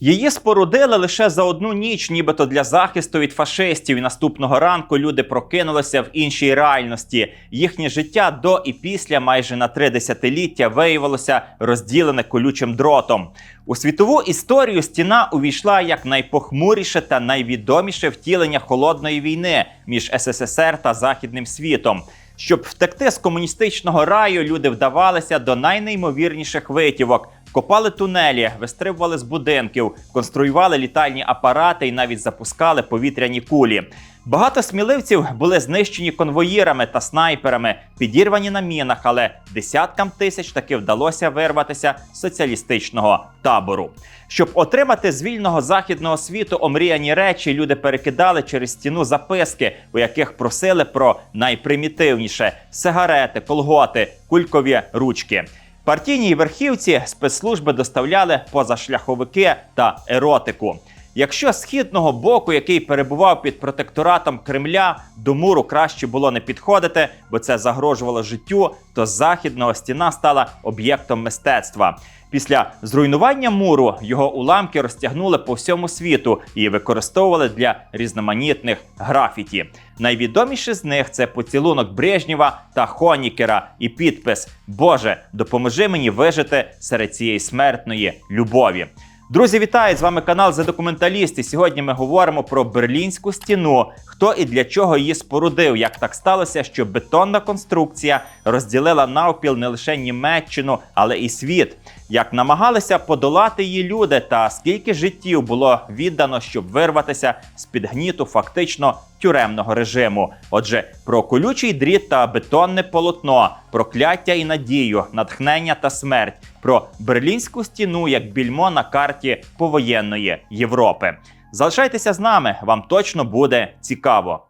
Її спорудили лише за одну ніч, нібито для захисту від фашистів. І наступного ранку люди прокинулися в іншій реальності. Їхнє життя до і після майже на три десятиліття виявилося розділене колючим дротом. У світову історію стіна увійшла як найпохмуріше та найвідоміше втілення холодної війни між СССР та Західним світом. Щоб втекти з комуністичного раю, люди вдавалися до найнеймовірніших витівок. Копали тунелі, вистрибували з будинків, конструювали літальні апарати і навіть запускали повітряні кулі. Багато сміливців були знищені конвоїрами та снайперами, підірвані на мінах, але десяткам тисяч таки вдалося вирватися з соціалістичного табору. Щоб отримати з вільного західного світу омріяні речі, люди перекидали через стіну записки, у яких просили про найпримітивніше сигарети, колготи, кулькові ручки. Партійній верхівці спецслужби доставляли позашляховики та еротику. Якщо східного боку, який перебував під протекторатом Кремля, до муру краще було не підходити, бо це загрожувало життю, то західного стіна стала об'єктом мистецтва. Після зруйнування муру його уламки розтягнули по всьому світу і використовували для різноманітних графіті. Найвідоміші з них це поцілунок Брежнєва та Хонікера і підпис Боже, допоможи мені вижити серед цієї смертної любові. Друзі, вітаю! З вами канал «За документалісти». Сьогодні ми говоримо про Берлінську стіну, хто і для чого її спорудив. Як так сталося, що бетонна конструкція розділила навпіл не лише Німеччину, але і світ. Як намагалися подолати її люди, та скільки життів було віддано, щоб вирватися з під гніту фактично тюремного режиму. Отже, про колючий дріт та бетонне полотно, прокляття і надію, натхнення та смерть, про берлінську стіну як більмо на карті повоєнної Європи. Залишайтеся з нами, вам точно буде цікаво.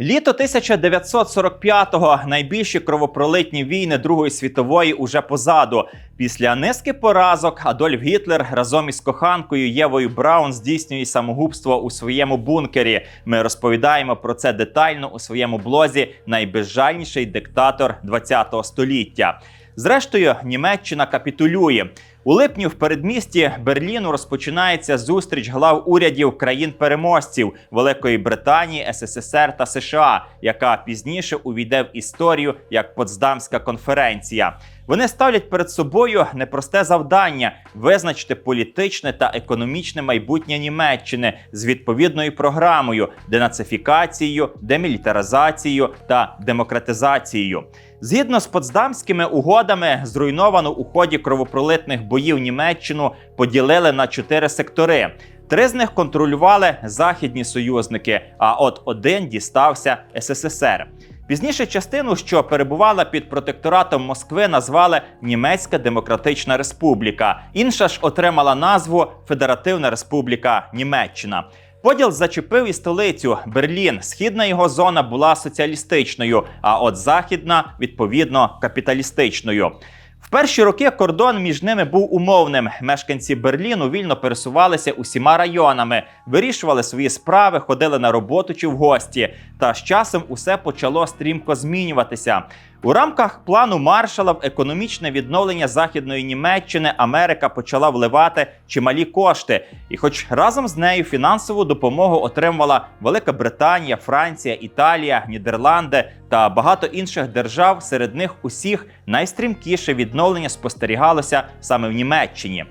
Літо 1945-го найбільші кровопролитні війни Другої світової уже позаду. Після низки поразок Адольф Гітлер разом із коханкою Євою Браун здійснює самогубство у своєму бункері. Ми розповідаємо про це детально у своєму блозі Найбезжальніший диктатор ХХ століття. Зрештою, Німеччина капітулює. У липні в передмісті Берліну розпочинається зустріч глав урядів країн-переможців Великої Британії, СССР та США, яка пізніше увійде в історію як Потсдамська конференція. Вони ставлять перед собою непросте завдання визначити політичне та економічне майбутнє Німеччини з відповідною програмою, денацифікацією, демілітаризацією та демократизацією. Згідно з Потсдамськими угодами, зруйновану у ході кровопролитних боїв Німеччину поділили на чотири сектори. Три з них контролювали західні союзники, а от один дістався СССР. Пізніше частину, що перебувала під протекторатом Москви, назвали Німецька Демократична Республіка. Інша ж отримала назву Федеративна Республіка Німеччина. Поділ зачепив і столицю Берлін. Східна його зона була соціалістичною, а от західна відповідно капіталістичною. В перші роки кордон між ними був умовним. Мешканці Берліну вільно пересувалися усіма районами, вирішували свої справи, ходили на роботу чи в гості. Та з часом усе почало стрімко змінюватися. У рамках плану маршала в економічне відновлення західної Німеччини Америка почала вливати чималі кошти, і, хоч разом з нею фінансову допомогу отримувала Велика Британія, Франція, Італія, Нідерланди та багато інших держав, серед них усіх найстрімкіше відновлення спостерігалося саме в Німеччині.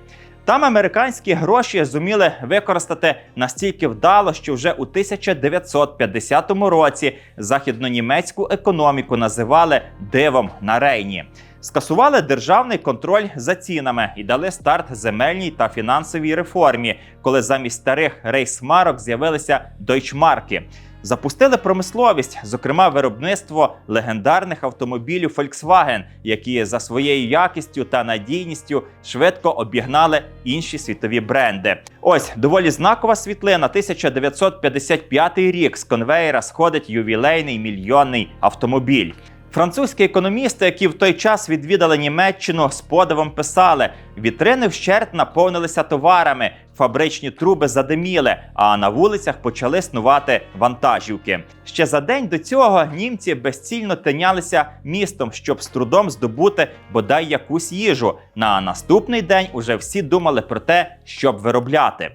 Там американські гроші зуміли використати настільки вдало, що вже у 1950 році західнонімецьку економіку називали дивом на Рейні. Скасували державний контроль за цінами і дали старт земельній та фінансовій реформі, коли замість старих рейсмарок з'явилися дойчмарки. Запустили промисловість, зокрема виробництво легендарних автомобілів Volkswagen, які за своєю якістю та надійністю швидко обігнали інші світові бренди. Ось доволі знакова світлина. 1955 рік з конвеєра сходить ювілейний мільйонний автомобіль. Французькі економісти, які в той час відвідали Німеччину, з подивом писали: вітрини вщерть наповнилися товарами, фабричні труби задиміли, а на вулицях почали снувати вантажівки. Ще за день до цього німці безцільно тинялися містом, щоб з трудом здобути бодай якусь їжу. На наступний день уже всі думали про те, щоб виробляти.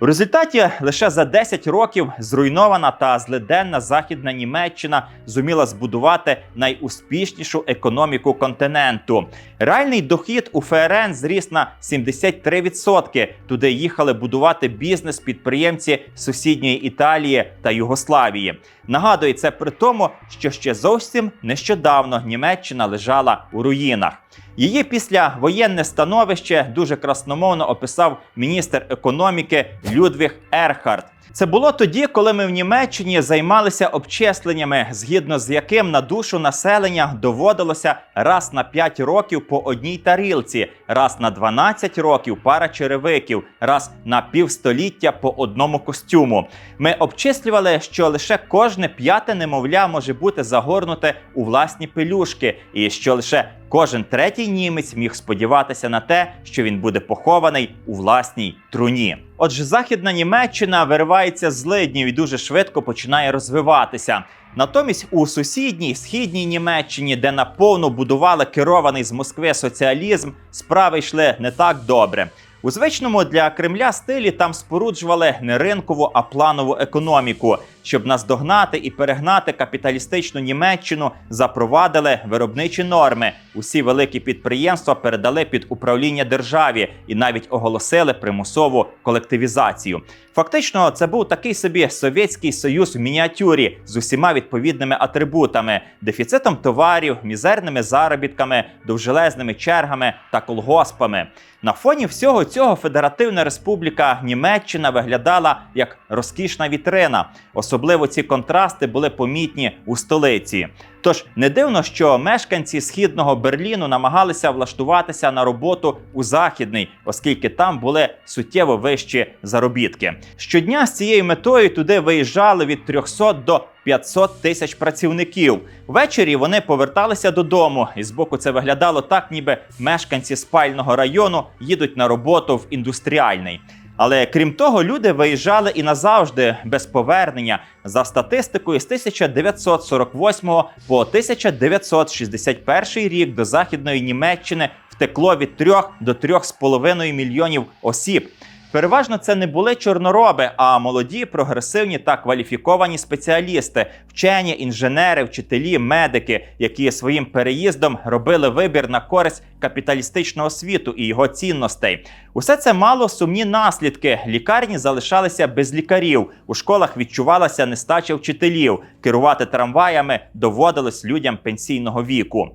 У результаті лише за 10 років зруйнована та злиденна західна Німеччина зуміла збудувати найуспішнішу економіку континенту. Реальний дохід у ФРН зріс на 73%. Туди їхали будувати бізнес підприємці сусідньої Італії та Югославії. Нагадую, це при тому, що ще зовсім нещодавно Німеччина лежала у руїнах. Її післявоєнне становище дуже красномовно описав міністр економіки Людвіг Ерхард. Це було тоді, коли ми в Німеччині займалися обчисленнями, згідно з яким на душу населення доводилося раз на 5 років по одній тарілці, раз на 12 років пара черевиків, раз на півстоліття по одному костюму. Ми обчислювали, що лише кожне п'яте немовля може бути загорнуте у власні пелюшки, і що лише Кожен третій німець міг сподіватися на те, що він буде похований у власній труні. Отже, західна Німеччина виривається з лиднів і дуже швидко починає розвиватися. Натомість у сусідній східній Німеччині, де наповну будували керований з Москви соціалізм, справи йшли не так добре. У звичному для Кремля стилі там споруджували не ринкову, а планову економіку. Щоб наздогнати і перегнати капіталістичну Німеччину, запровадили виробничі норми. Усі великі підприємства передали під управління державі і навіть оголосили примусову колективізацію. Фактично, це був такий собі совєтський союз в мініатюрі з усіма відповідними атрибутами: дефіцитом товарів, мізерними заробітками, довжелезними чергами та колгоспами. На фоні всього цього Федеративна Республіка Німеччина виглядала як розкішна вітрина. Особливо ці контрасти були помітні у столиці. Тож не дивно, що мешканці східного Берліну намагалися влаштуватися на роботу у західний, оскільки там були суттєво вищі заробітки. Щодня з цією метою туди виїжджали від 300 до 500 тисяч працівників. Ввечері вони поверталися додому, і збоку це виглядало так, ніби мешканці спального району їдуть на роботу в індустріальний. Але крім того, люди виїжджали і назавжди без повернення. За статистикою з 1948 по 1961 рік до західної Німеччини втекло від 3 до 3,5 мільйонів осіб. Переважно це не були чорнороби, а молоді, прогресивні та кваліфіковані спеціалісти, вчені, інженери, вчителі, медики, які своїм переїздом робили вибір на користь капіталістичного світу і його цінностей. Усе це мало сумні наслідки. Лікарні залишалися без лікарів. У школах відчувалася нестача вчителів. Керувати трамваями доводилось людям пенсійного віку.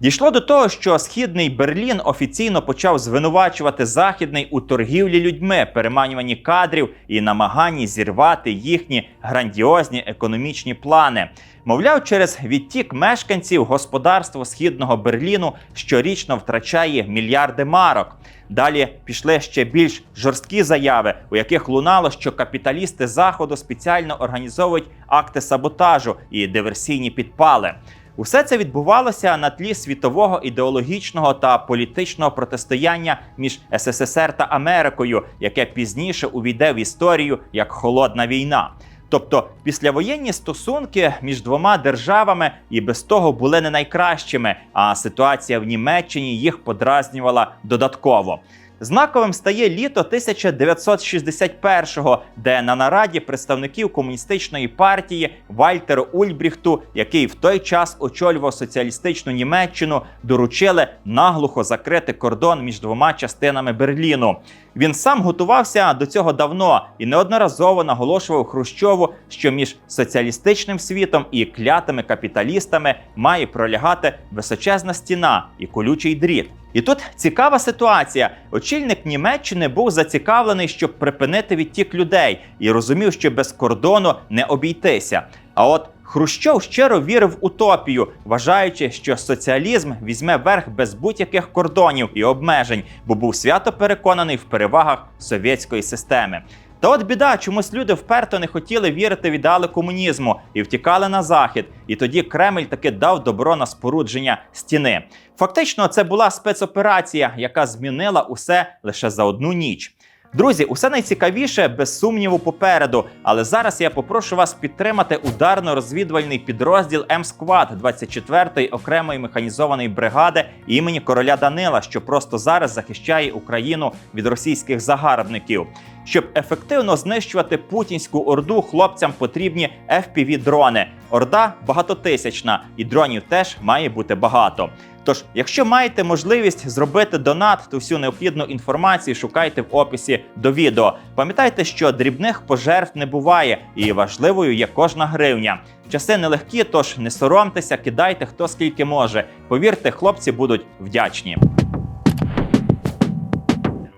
Дійшло до того, що східний Берлін офіційно почав звинувачувати західний у торгівлі людьми, переманюванні кадрів і намаганні зірвати їхні грандіозні економічні плани. Мовляв, через відтік мешканців господарство східного Берліну щорічно втрачає мільярди марок. Далі пішли ще більш жорсткі заяви, у яких лунало, що капіталісти заходу спеціально організовують акти саботажу і диверсійні підпали. Усе це відбувалося на тлі світового ідеологічного та політичного протистояння між СССР та Америкою, яке пізніше увійде в історію як холодна війна. Тобто післявоєнні стосунки між двома державами і без того були не найкращими, а ситуація в Німеччині їх подразнювала додатково. Знаковим стає літо 1961-го, де на нараді представників комуністичної партії Вальтеру Ульбріхту, який в той час очолював соціалістичну Німеччину, доручили наглухо закрити кордон між двома частинами Берліну. Він сам готувався до цього давно і неодноразово наголошував Хрущову, що між соціалістичним світом і клятими капіталістами має пролягати височезна стіна і колючий дріт. І тут цікава ситуація. Очільник Німеччини був зацікавлений, щоб припинити відтік людей, і розумів, що без кордону не обійтися. А от Хрущов щиро вірив утопію, вважаючи, що соціалізм візьме верх без будь-яких кордонів і обмежень, бо був свято переконаний в перевагах совєтської системи. Та от біда, чомусь люди вперто не хотіли вірити в ідеали комунізму і втікали на захід. І тоді Кремль таки дав добро на спорудження стіни. Фактично, це була спецоперація, яка змінила усе лише за одну ніч. Друзі, усе найцікавіше без сумніву попереду. Але зараз я попрошу вас підтримати ударно-розвідувальний підрозділ М-Сквад 24-ї окремої механізованої бригади імені короля Данила, що просто зараз захищає Україну від російських загарбників. Щоб ефективно знищувати путінську орду, хлопцям потрібні fpv дрони. Орда багатотисячна, і дронів теж має бути багато. Тож, якщо маєте можливість зробити донат, то всю необхідну інформацію шукайте в описі до відео. Пам'ятайте, що дрібних пожертв не буває, і важливою є кожна гривня. Часи нелегкі, тож не соромтеся, кидайте хто скільки може. Повірте, хлопці будуть вдячні.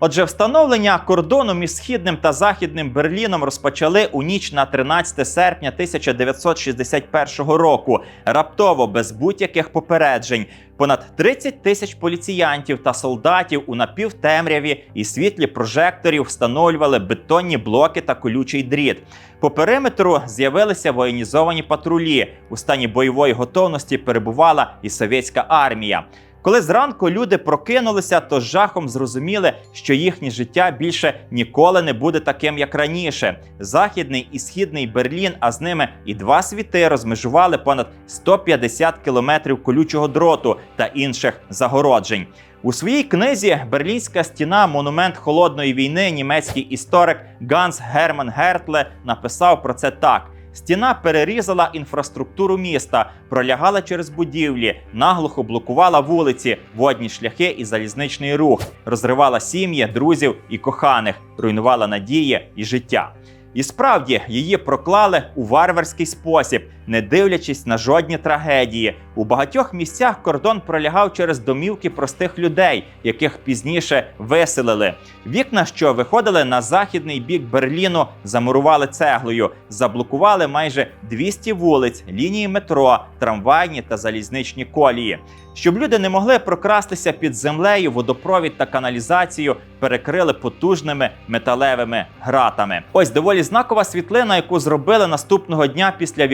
Отже, встановлення кордону між східним та західним Берліном розпочали у ніч на 13 серпня 1961 року. Раптово без будь-яких попереджень. Понад 30 тисяч поліціянтів та солдатів у напівтемряві і світлі прожекторів встановлювали бетонні блоки та колючий дріт. По периметру з'явилися воєнізовані патрулі. У стані бойової готовності перебувала і совєтська армія. Коли зранку люди прокинулися, то з жахом зрозуміли, що їхнє життя більше ніколи не буде таким, як раніше. Західний і східний Берлін, а з ними і два світи розмежували понад 150 кілометрів колючого дроту та інших загороджень. У своїй книзі Берлінська стіна монумент холодної війни німецький історик Ганс Герман Гертле написав про це так. Стіна перерізала інфраструктуру міста, пролягала через будівлі, наглухо блокувала вулиці, водні шляхи і залізничний рух, розривала сім'ї, друзів і коханих, руйнувала надії і життя. І справді її проклали у варварський спосіб, не дивлячись на жодні трагедії. У багатьох місцях кордон пролягав через домівки простих людей, яких пізніше виселили. Вікна, що виходили на західний бік Берліну, замурували цеглою, заблокували майже 200 вулиць, лінії метро, трамвайні та залізничні колії. Щоб люди не могли прокрастися під землею, водопровід та каналізацію перекрили потужними металевими гратами. Ось доволі знакова світлина, яку зробили наступного дня після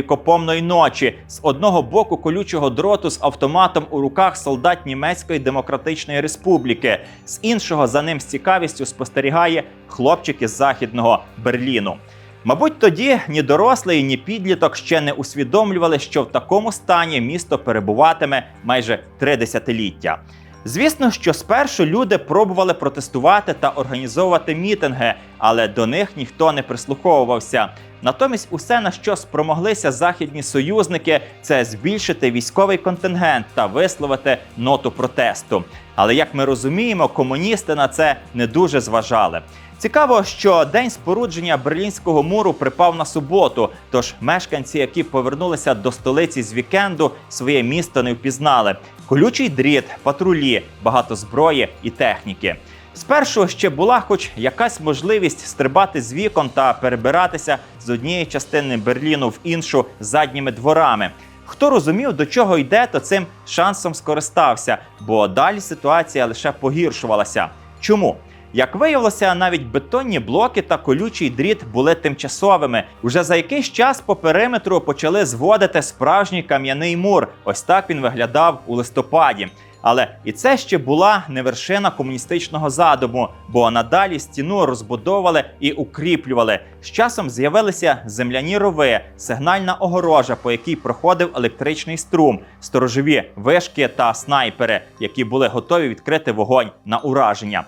вікопомної ночі. З одного боку колючого дроту з автоматом у руках солдат Німецької демократичної республіки, з іншого за ним з цікавістю спостерігає хлопчик із західного Берліну. Мабуть, тоді ні дорослий, ні підліток ще не усвідомлювали, що в такому стані місто перебуватиме майже три десятиліття. Звісно, що спершу люди пробували протестувати та організовувати мітинги, але до них ніхто не прислуховувався. Натомість, усе на що спромоглися західні союзники, це збільшити військовий контингент та висловити ноту протесту. Але як ми розуміємо, комуністи на це не дуже зважали. Цікаво, що день спорудження Берлінського муру припав на суботу. Тож мешканці, які повернулися до столиці з вікенду, своє місто не впізнали. Колючий дріт, патрулі, багато зброї і техніки. Спершу ще була хоч якась можливість стрибати з вікон та перебиратися з однієї частини Берліну в іншу задніми дворами. Хто розумів, до чого йде, то цим шансом скористався, бо далі ситуація лише погіршувалася. Чому? Як виявилося, навіть бетонні блоки та колючий дріт були тимчасовими. Уже за якийсь час по периметру почали зводити справжній кам'яний мур. Ось так він виглядав у листопаді. Але і це ще була не вершина комуністичного задуму, бо надалі стіну розбудовували і укріплювали. З часом з'явилися земляні рови, сигнальна огорожа, по якій проходив електричний струм, сторожові вишки та снайпери, які були готові відкрити вогонь на ураження.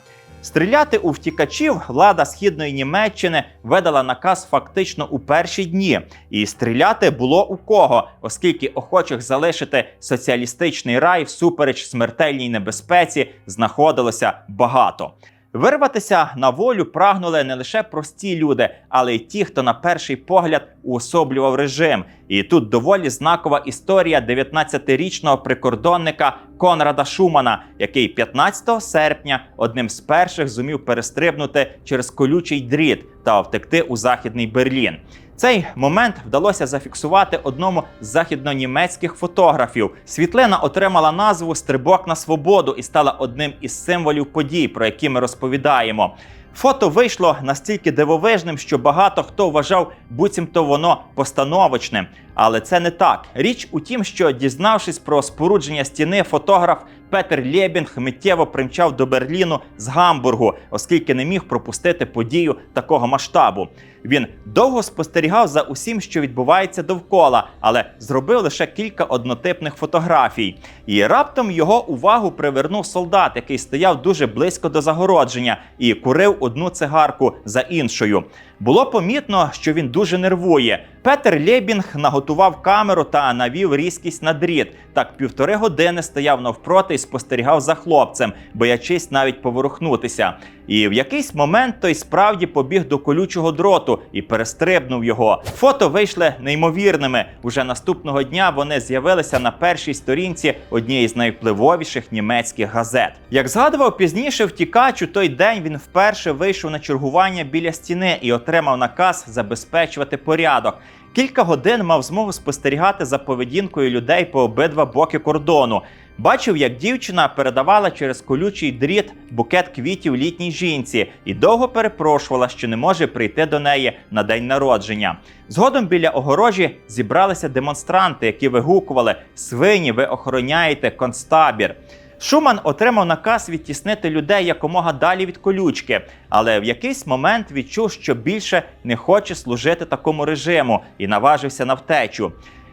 Стріляти у втікачів влада східної Німеччини видала наказ фактично у перші дні, і стріляти було у кого, оскільки охочих залишити соціалістичний рай всупереч смертельній небезпеці знаходилося багато. Вирватися на волю прагнули не лише прості люди, але й ті, хто на перший погляд уособлював режим. І тут доволі знакова історія 19-річного прикордонника Конрада Шумана, який 15 серпня одним з перших зумів перестрибнути через колючий дріт та втекти у західний Берлін. Цей момент вдалося зафіксувати одному з західнонімецьких фотографів. Світлина отримала назву Стрибок на свободу і стала одним із символів подій, про які ми розповідаємо. Фото вийшло настільки дивовижним, що багато хто вважав, буцімто воно постановочним. Але це не так. Річ у тім, що дізнавшись про спорудження стіни, фотограф Петер Лєбінг миттєво примчав до Берліну з Гамбургу, оскільки не міг пропустити подію такого масштабу. Він довго спостерігав за усім, що відбувається довкола, але зробив лише кілька однотипних фотографій. І раптом його увагу привернув солдат, який стояв дуже близько до загородження і курив одну цигарку за іншою. Було помітно, що він дуже нервує. Петер Лєбінг наготував камеру та навів різкість на дріт. Так півтори години стояв навпроти і спостерігав за хлопцем, боячись навіть поворухнутися. І в якийсь момент той справді побіг до колючого дроту і перестрибнув його. Фото вийшли неймовірними. Уже наступного дня вони з'явилися на першій сторінці однієї з найвпливовіших німецьких газет. Як згадував пізніше, втікач у той день він вперше вийшов на чергування біля стіни і отримав наказ забезпечувати порядок. Кілька годин мав змогу спостерігати за поведінкою людей по обидва боки кордону. Бачив, як дівчина передавала через колючий дріт букет квітів літній жінці і довго перепрошувала, що не може прийти до неї на день народження. Згодом біля огорожі зібралися демонстранти, які вигукували Свині, ви охороняєте концтабір. Шуман отримав наказ відтіснити людей якомога далі від колючки, але в якийсь момент відчув, що більше не хоче служити такому режиму і наважився на втечу.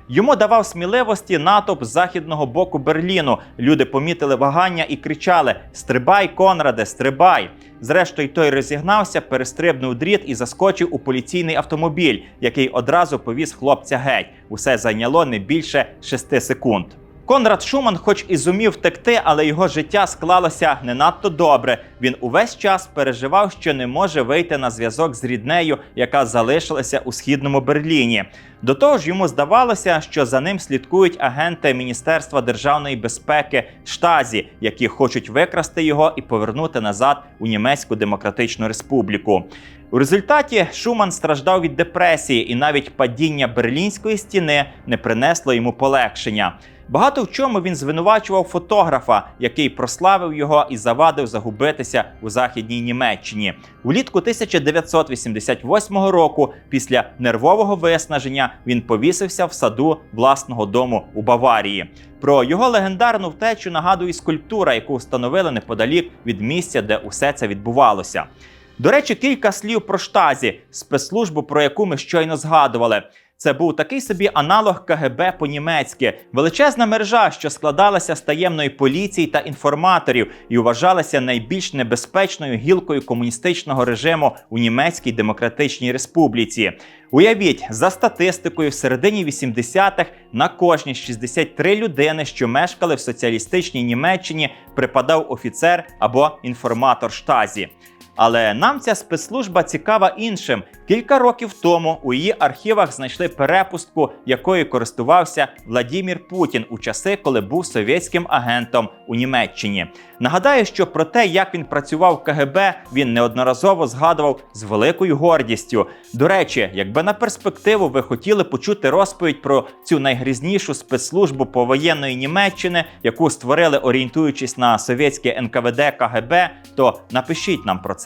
Йому давав сміливості натовп з західного боку Берліну. Люди помітили вагання і кричали: Стрибай, Конраде, стрибай! Зрештою, той розігнався, перестрибнув дріт і заскочив у поліційний автомобіль, який одразу повіз хлопця геть. Усе зайняло не більше шести секунд. Конрад Шуман, хоч і зумів втекти, але його життя склалося не надто добре. Він увесь час переживав, що не може вийти на зв'язок з ріднею, яка залишилася у східному Берліні. До того ж, йому здавалося, що за ним слідкують агенти Міністерства державної безпеки Штазі, які хочуть викрасти його і повернути назад у Німецьку Демократичну Республіку. У результаті Шуман страждав від депресії, і навіть падіння берлінської стіни не принесло йому полегшення. Багато в чому він звинувачував фотографа, який прославив його і завадив загубитися у західній Німеччині. Влітку 1988 року, після нервового виснаження, він повісився в саду власного дому у Баварії. Про його легендарну втечу нагадує скульптура, яку встановили неподалік від місця, де усе це відбувалося. До речі, кілька слів про штазі, спецслужбу, про яку ми щойно згадували. Це був такий собі аналог КГБ по-німецьки, величезна мережа, що складалася з таємної поліції та інформаторів і вважалася найбільш небезпечною гілкою комуністичного режиму у Німецькій Демократичній Республіці. Уявіть, за статистикою, в середині 80-х на кожні 63 людини, що мешкали в соціалістичній Німеччині, припадав офіцер або інформатор штазі. Але нам ця спецслужба цікава іншим. Кілька років тому у її архівах знайшли перепустку, якою користувався Владімір Путін у часи, коли був совєтським агентом у Німеччині. Нагадаю, що про те, як він працював в КГБ, він неодноразово згадував з великою гордістю. До речі, якби на перспективу ви хотіли почути розповідь про цю найгрізнішу спецслужбу повоєнної Німеччини, яку створили орієнтуючись на совєтське НКВД КГБ, то напишіть нам про це.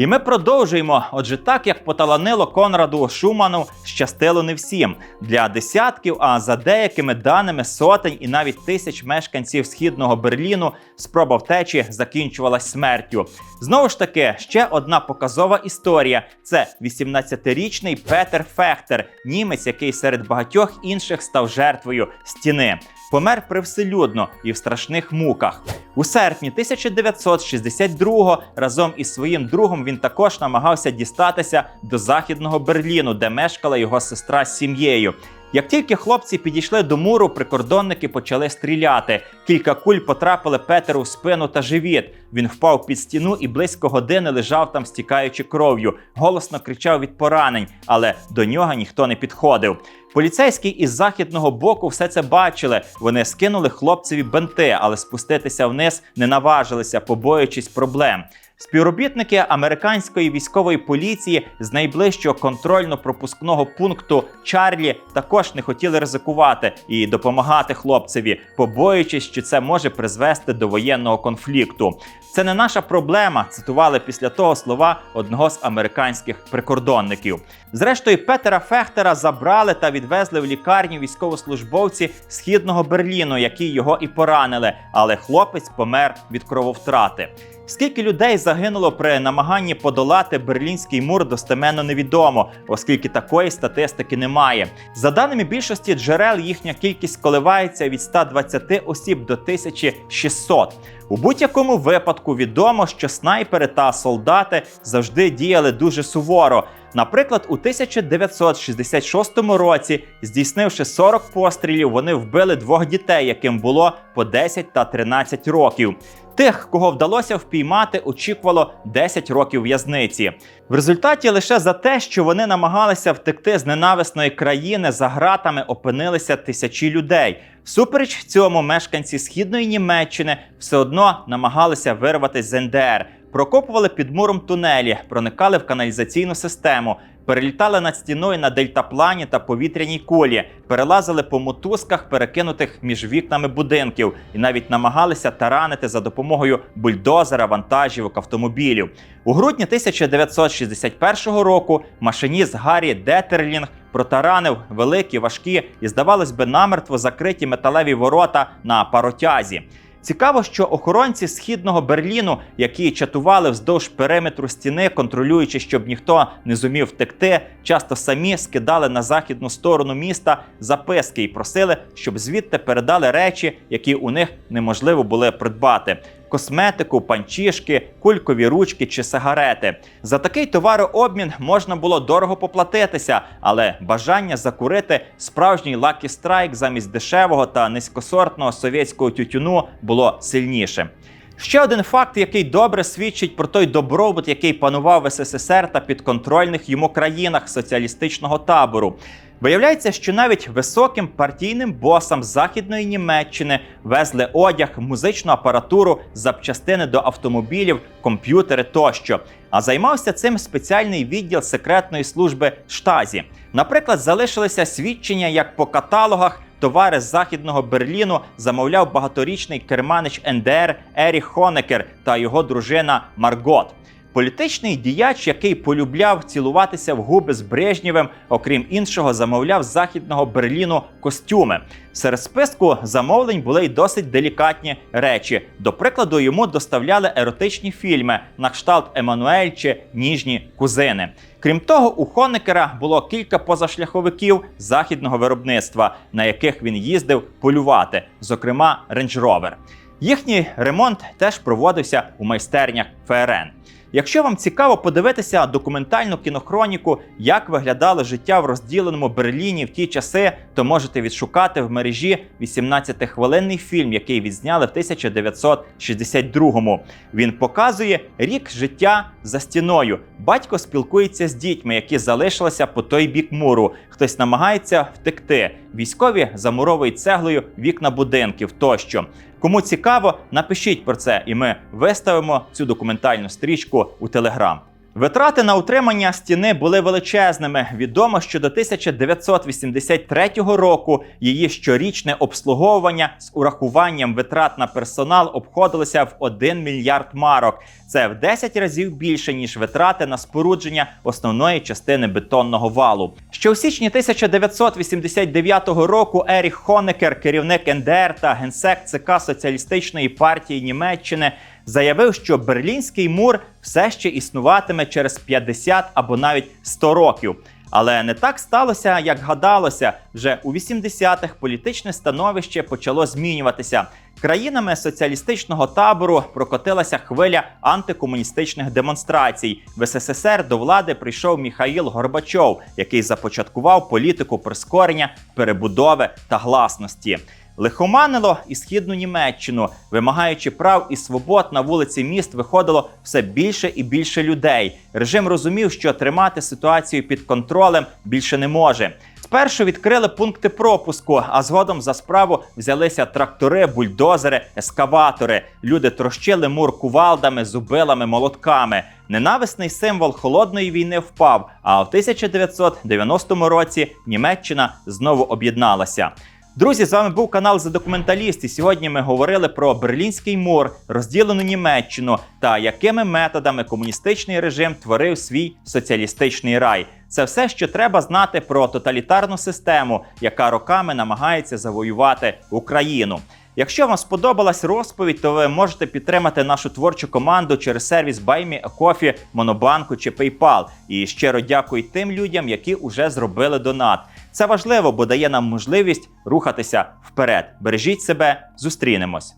І ми продовжуємо. Отже, так як поталанило Конраду Шуману, щастило не всім для десятків, а за деякими даними сотень і навіть тисяч мешканців східного Берліну спроба втечі закінчувалась смертю. Знову ж таки, ще одна показова історія: це 18-річний Петер Фехтер, німець, який серед багатьох інших став жертвою стіни. Помер привселюдно і в страшних муках. У серпні 1962-го разом із своїм другом він також намагався дістатися до західного Берліну, де мешкала його сестра з сім'єю. Як тільки хлопці підійшли до муру, прикордонники почали стріляти. Кілька куль потрапили Петеру в спину та живіт. Він впав під стіну і близько години лежав там, стікаючи кров'ю. Голосно кричав від поранень, але до нього ніхто не підходив. Поліцейські із західного боку все це бачили. Вони скинули хлопцеві бенти, але спуститися вниз не наважилися, побоюючись проблем. Співробітники американської військової поліції з найближчого контрольно-пропускного пункту Чарлі також не хотіли ризикувати і допомагати хлопцеві, побоюючись, що це може призвести до воєнного конфлікту. Це не наша проблема. Цитували після того слова одного з американських прикордонників. Зрештою, Петера Фехтера забрали та відвезли в лікарню військовослужбовці східного Берліну, які його і поранили. Але хлопець помер від крововтрати. Скільки людей загинуло при намаганні подолати берлінський мур, достеменно невідомо, оскільки такої статистики немає. За даними більшості джерел, їхня кількість коливається від 120 осіб до 1600. У будь-якому випадку відомо, що снайпери та солдати завжди діяли дуже суворо. Наприклад, у 1966 році, здійснивши 40 пострілів, вони вбили двох дітей, яким було по 10 та 13 років. Тих, кого вдалося впіймати, очікувало 10 років в'язниці. В результаті лише за те, що вони намагалися втекти з ненависної країни, за ґратами опинилися тисячі людей. Всупереч цьому мешканці східної Німеччини все одно намагалися вирватися з НДР. Прокопували під муром тунелі, проникали в каналізаційну систему, перелітали над стіною на дельтаплані та повітряній кулі, перелазили по мотузках, перекинутих між вікнами будинків, і навіть намагалися таранити за допомогою бульдозера, вантажівок, автомобілів. У грудні 1961 року машиніст Гаррі Детерлінг протаранив великі, важкі і, здавалось би, намертво закриті металеві ворота на паротязі. Цікаво, що охоронці східного Берліну, які чатували вздовж периметру стіни, контролюючи, щоб ніхто не зумів втекти, часто самі скидали на західну сторону міста записки і просили, щоб звідти передали речі, які у них неможливо були придбати. Косметику, панчішки, кулькові ручки чи сигарети. За такий товарообмін можна було дорого поплатитися, але бажання закурити справжній Lucky Strike замість дешевого та низькосортного совєтського тютюну було сильнішим. Ще один факт, який добре свідчить про той добробут, який панував в СССР та підконтрольних йому країнах соціалістичного табору. Виявляється, що навіть високим партійним босам Західної Німеччини везли одяг, музичну апаратуру, запчастини до автомобілів, комп'ютери тощо. А займався цим спеціальний відділ секретної служби штазі. Наприклад, залишилися свідчення, як по каталогах товари з західного Берліну замовляв багаторічний керманич НДР Еріх Хонекер та його дружина Маргот. Політичний діяч, який полюбляв цілуватися в губи з Брежнєвим, окрім іншого, замовляв з західного Берліну костюми. Серед списку замовлень були й досить делікатні речі. До прикладу, йому доставляли еротичні фільми на кшталт Еммануель чи Ніжні кузини. Крім того, у Хонекера було кілька позашляховиків західного виробництва, на яких він їздив полювати, зокрема Range Rover. Їхній ремонт теж проводився у майстернях ФРН. Якщо вам цікаво подивитися документальну кінохроніку, як виглядало життя в розділеному Берліні в ті часи, то можете відшукати в мережі 18-хвилинний фільм, який відзняли в 1962-му. Він показує рік життя за стіною. Батько спілкується з дітьми, які залишилися по той бік муру. Хтось намагається втекти. Військові замуровують цеглою вікна будинків тощо. Кому цікаво, напишіть про це, і ми виставимо цю документальну стрічку у Телеграм. Витрати на утримання стіни були величезними. Відомо, що до 1983 року її щорічне обслуговування з урахуванням витрат на персонал обходилося в 1 мільярд марок. Це в 10 разів більше ніж витрати на спорудження основної частини бетонного валу. Ще у січні 1989 року Еріх Хонекер, керівник НДР та генсек ЦК Соціалістичної партії Німеччини, заявив, що Берлінський мур все ще існуватиме через 50 або навіть 100 років. Але не так сталося, як гадалося. Вже у 80-х політичне становище почало змінюватися. Країнами соціалістичного табору прокотилася хвиля антикомуністичних демонстрацій. В СССР до влади прийшов Міхаїл Горбачов, який започаткував політику прискорення, перебудови та гласності. Лихоманило і східну Німеччину, вимагаючи прав і свобод на вулиці міст, виходило все більше і більше людей. Режим розумів, що тримати ситуацію під контролем більше не може. Спершу відкрили пункти пропуску, а згодом за справу взялися трактори, бульдозери, ескаватори. Люди трощили мур кувалдами, зубилами, молотками. Ненависний символ холодної війни впав. А в 1990 році Німеччина знову об'єдналася. Друзі, з вами був канал за документаліст. І сьогодні ми говорили про Берлінський мур, розділену Німеччину та якими методами комуністичний режим творив свій соціалістичний рай. Це все, що треба знати про тоталітарну систему, яка роками намагається завоювати Україну. Якщо вам сподобалась розповідь, то ви можете підтримати нашу творчу команду через сервіс BuyMeACoffee, Монобанку чи PayPal. І щиро дякую тим людям, які вже зробили донат. Це важливо, бо дає нам можливість рухатися вперед. Бережіть себе, зустрінемось.